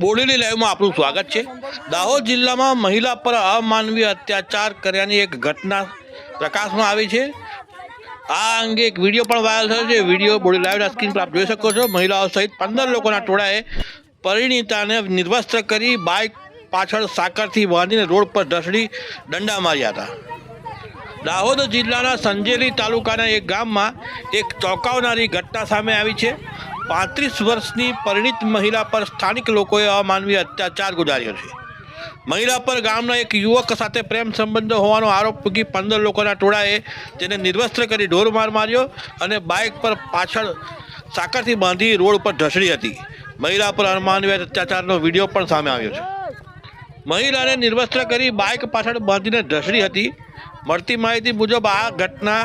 બોડેલી લાઈવમાં આપનું સ્વાગત છે. દાહોદ જિલ્લામાં મહિલા પર અમાનવીય અત્યાચાર કર્યાની એક ઘટના પ્રકાશમાં આવી છે. આ અંગે એક વીડિયો પણ વાયરલ થયો છે. વીડિયો બોડી લાઈવના સ્ક્રીન પર આપ જોઈ શકો છો. મહિલાઓ સહિત પંદર લોકોના ટોળાએ પરિણીતાને નિર્વસ્ત્ર કરી બાઇક પાછળ સાકરથી બાંધીને રોડ પર ઢસડી દંડા માર્યા હતા. દાહોદ જિલ્લાના સંજેલી તાલુકાના એક ગામમાં એક ચોંકાવનારી ઘટના સામે આવી છે. પાંત્રીસ વર્ષની પરિણીત મહિલા પર સ્થાનિક લોકોએ અમાનવીય અત્યાચાર ગુજાર્યો છે. મહિલા પર ગામના એક યુવક સાથે પ્રેમ સંબંધો હોવાનો આરોપ મૂકી પંદર લોકોના ટોળાએ તેને નિર્વસ્ત્ર કરી ઢોરમાર માર્યો અને બાઇક પર પાછળ સાકરથી બાંધી રોડ પર ઢસડી હતી. મહિલા પર અમાનવીય અત્યાચારનો વીડિયો પણ સામે આવ્યો છે. મહિલાને નિર્વસ્ત્ર કરી બાઇક પાછળ બાંધીને ઢસડી હતી. મળતી માહિતી મુજબ આ ઘટના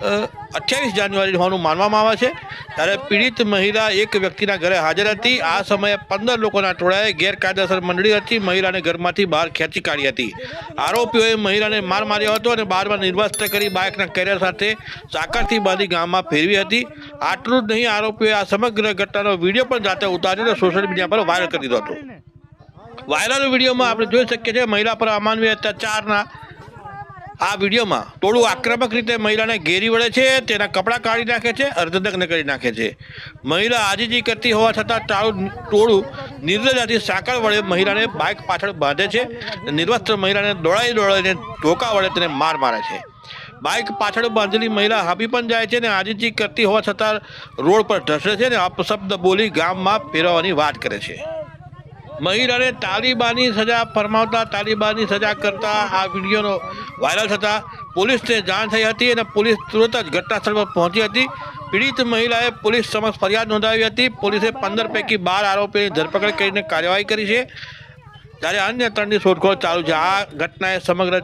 અઠ્યાવીસ જાન્યુઆરી હોવાનું માનવામાં આવે છે. ત્યારે પીડિત મહિલા એક વ્યક્તિના ઘરે હાજર હતી. આ સમયે પંદર લોકોના ટોળાએ ગેરકાયદેસર મંડળી હતી. મહિલાને ઘરમાંથી બહાર ખેંચી કાઢી હતી. આરોપીઓએ મહિલાને માર માર્યો હતો અને બારમાં નિર્વસ્ત કરી બાઇકના કેરિયર સાથે સાકરથી બાંધી ગામમાં ફેરવી હતી. આટલું જ નહીં, આરોપીઓએ આ સમગ્ર ઘટનાનો વીડિયો પણ જાતે ઉતાર્યો અને સોશિયલ મીડિયા પર વાયરલ કરી દીધો હતો. વાયરલ વિડીયોમાં આપણે જોઈ શકીએ છીએ, મહિલા પર અમાનવીય અત્યાચારના આ વિડીયોમાં ટોળું આક્રમક રીતે મહિલાને ઘેરી વળે છે, તેના કપડાં કાઢી નાખે છે, અર્ધનગ્ન કરી નાખે છે. મહિલા આજીજી કરતી હોવા છતાં ટાળું ટોળું નિર્દયતાથી સાંકળ વડે મહિલાને બાઇક પાછળ બાંધે છે, નિર્વસ્ત્ર મહિલાને દોડાઈ દોડાઈને ધોકા વડે તેને માર મારે છે. બાઇક પાછળ બાંધેલી મહિલા હાબી પણ જાય છે અને આજીજી કરતી હોવા છતાં રોડ પર ઢસડે છે અને અપશબ્દ બોલી ગામમાં ફેરવવાની વાત કરે છે. મહિલાને તાલિબાની સજા ફરમાવતા તાલિબાની સજા કરતા આ વિડીયોનો વાયરલ થતાં પોલીસને જાણ થઈ હતી અને પોલીસ તુરંત જ ઘટના સ્થળ પર પહોંચી હતી. પીડિત મહિલાએ પોલીસ સમક્ષ ફરિયાદ નોંધાવી હતી. પોલીસે પંદર પૈકી બાર આરોપીની ધરપકડ કરીને કાર્યવાહી કરી છે. જ્યારે અન્ય ત્રણની શોધખોળ ચાલુ છે. આ ઘટનાએ સમગ્ર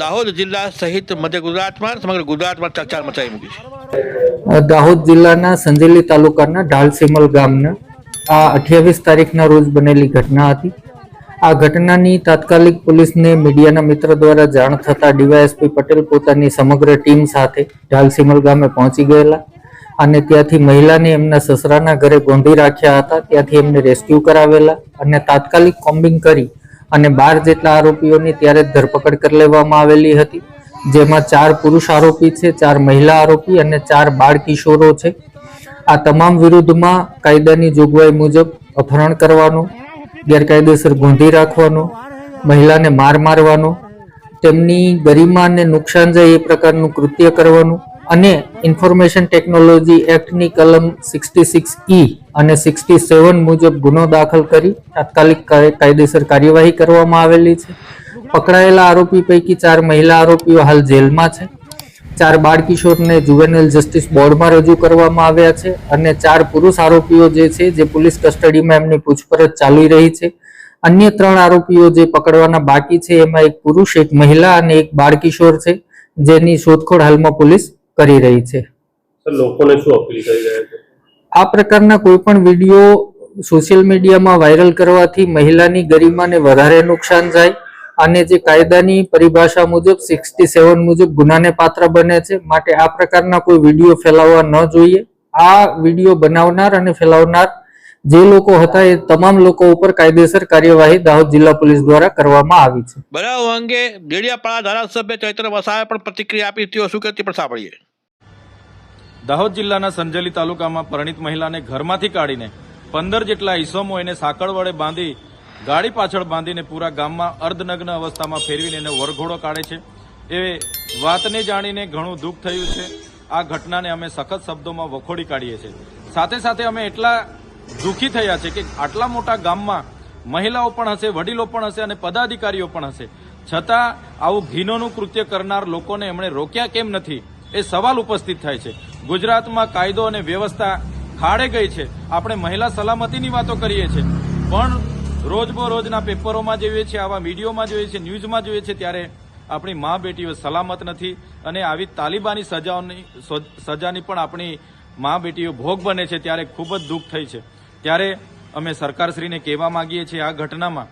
દાહોદ જિલ્લા સહિત મધ્ય ગુજરાતમાં, સમગ્ર ગુજરાતમાં ચકચાર મચાવી મૂકી છે. દાહોદ જિલ્લાના સંજેલી તાલુકાના ઢાલસીમલ ગામના આ અઠ્યાવીસ તારીખના રોજ બનેલી ઘટના હતી. આ ઘટનાની તાત્કાલિક પોલીસને મીડિયાના મિત્ર દ્વારા જાણ થતાં ડીવાયએસપી પટેલ પોતાની સમગ્ર ટીમ સાથે ઢાલસીમલ ગામે પહોંચી ગયેલા અને ત્યાંથી મહિલાને એમના સસરાના ઘરે ગોંધી રાખ્યા હતા. ત્યાંથી એમને રેસ્ક્યુ કરાવેલા અને તાત્કાલિક કોમ્બિંગ કરી અને બાર જેટલા આરોપીઓની ત્યારે ધરપકડ કરી લેવામાં આવેલી હતી. જેમાં ચાર પુરુષ આરોપી છે, ચાર મહિલા આરોપી અને ચાર બાળ કિશોરો છે. આ તમામ વિરુદ્ધમાં કાયદાની જોગવાઈ મુજબ અપહરણ કરવાનું, ગેરકાયદેસર ગોંધી રાખવાનો, મહિલાને માર મારવાનો, તેમની ગરિમાને નુકસાન જાય એ પ્રકારનું કૃત્ય કરવાનું અને ઇન્ફોર્મેશન ટેકનોલોજી એક્ટની કલમ સિક્સટી સિક્સ ઈ અને સિક્સટી સેવન મુજબ ગુનો દાખલ કરી તાત્કાલિક કાયદેસર કાર્યવાહી કરવામાં આવેલી છે. પકડાયેલા આરોપી પૈકી ચાર મહિલા આરોપીઓ હાલ જેલમાં છે. ચાર બાળ કિશોરને જુવેનલ જસ્ટિસ બોર્ડમાં રજૂ કરવામાં આવ્યા છે અને ચાર પુરુષ આરોપીઓ જે છે જે પોલીસ કસ્ટડીમાં એમની પૂછપરછ ચાલી રહી છે. અન્ય ત્રણ આરોપીઓ જે પકડવાના બાકી છે એમાં એક પુરુષ એક મહિલા અને એક બાળ કિશોર છે જેની શોધખોળ હાલમાં પોલીસ કરી રહી છે. લોકોને શું અપીલ કરી રહ્યા છે? આ પ્રકારના કોઈ પણ વીડિયો સોશિયલ મીડિયામાં વાયરલ કરવાથી મહિલાની ગરિમાને વધારે નુકસાન જાય અને જે કાયદાની પરિભાષા મુજબ સિક્સટી સેવન મુજબ ગુનાને પાત્ર બને છે. માટે આ પ્રકારના કોઈ વીડિયો ફેલાવવા ન જોઈએ. આ વીડિયો બનાવનાર અને ફેલાવનાર જે લોકો હતા એ તમામ લોકો ઉપર કાયદેસર કાર્યવાહી દાહોદ જિલ્લા પોલીસ દ્વારા કરવામાં આવી છે. બનાવ અંગે દેડિયાપાડા ધારાસભ્ય ચૈત્ર વસાવે પણ પ્રતિક્રિયા આપી. હતી શું કહેતી પણ સાંભળીએ. દાહોદ જિલ્લાના સંજલી તાલુકામાં પરણિત મહિલાને ઘરમાંથી કાઢીને પંદર જેટલા ઈસમો એને સાંકળ વડે બાંધી ગાડી પાછળ બાંધીને પૂરા ગામમાં અર્ધનગ્ન અવસ્થામાં ફેરવીને એને વરઘોડો કાઢે છે. એ વાતને જાણીને ઘણું દુઃખ થયું છે. આ ઘટનાને અમે સખત શબ્દોમાં વખોડી કાઢીએ છીએ. સાથે સાથે અમે એટલા દુઃખી થયા છે કે આટલા મોટા ગામમાં મહિલાઓ પણ હશે, વડીલો પણ હશે અને પદાધિકારીઓ પણ હશે. છતાં આવું ઘીનોનું કૃત્ય કરનાર લોકોને એમણે રોક્યા કેમ નથી એ સવાલ ઉપસ્થિત થાય છે. ગુજરાતમાં કાયદો અને વ્યવસ્થા ખાડે ગઈ છે. આપણે મહિલા સલામતીની વાતો કરીએ છીએ. પણ રોજબરોજના પેપરોમાં જોઈએ છીએ આવા મીડિયોમાં જોઈએ છીએ ન્યૂઝમાં જોઈએ છીએ ત્યારે આપણી મા બેટીઓ સલામત નથી અને આવી તાલિબાની સજાઓની સજાની પણ આપણી મા બેટીઓ ભોગ બને છે ત્યારે ખૂબ જ દુઃખ થઈ છે. ત્યારે અમે સરકારશ્રીને કહેવા માંગીએ છીએ, આ ઘટનામાં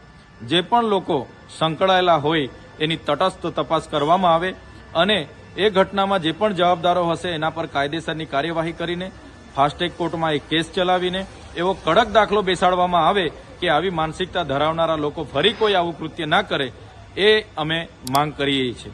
જે પણ લોકો સંકળાયેલા હોય એની તટસ્થ તપાસ કરવામાં આવે અને એ ઘટનામાં જે પણ જવાબદારો હશે એના પર કાયદેસરની કાર્યવાહી કરીને ફાસ્ટેગ કોર્ટમાં એક કેસ ચલાવીને એવો કડક દાખલો બેસાડવામાં આવે કે આવી માનસિકતા ધરાવનારા લોકો ફરી કોઈ આવું કૃત્ય ના કરે, એ અમે માંગ કરીએ છીએ.